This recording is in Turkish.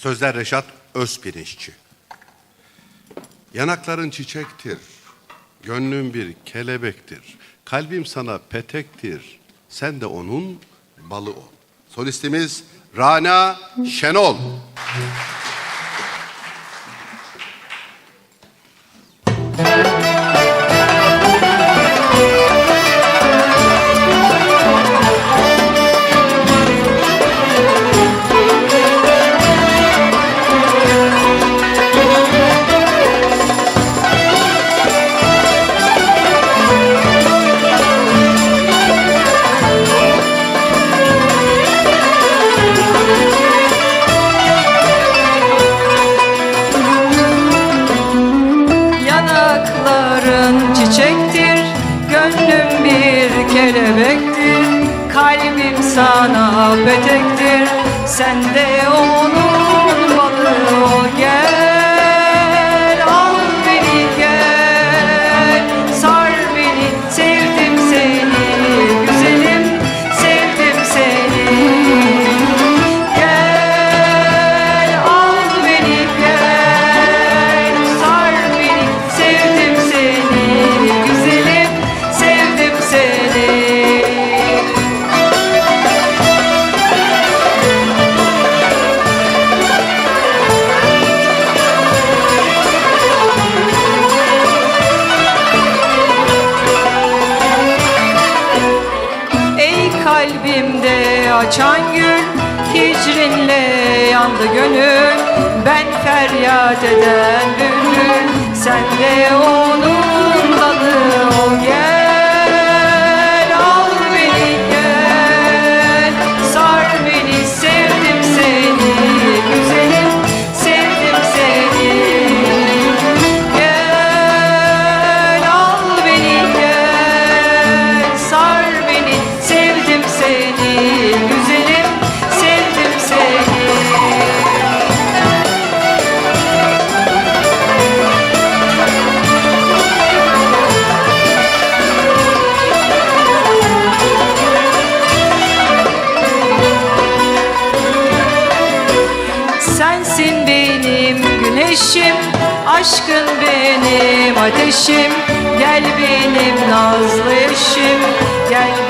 Sözler Reşat Özpirinççi. Yanakların çiçektir, gönlün bir kelebektir. Kalbim sana petektir, sen de onun balı ol. Solistimiz Rana Şenol. Bir kelebektir. Kalbim sana petektir, sen de onun balığı kalbimde açan gül Hicrinle yandı gönül. Ben feryat eden bülbül Sen de onun benim güneşim, aşkın benim ateşim. Gel benim nazlı eşim, gel benim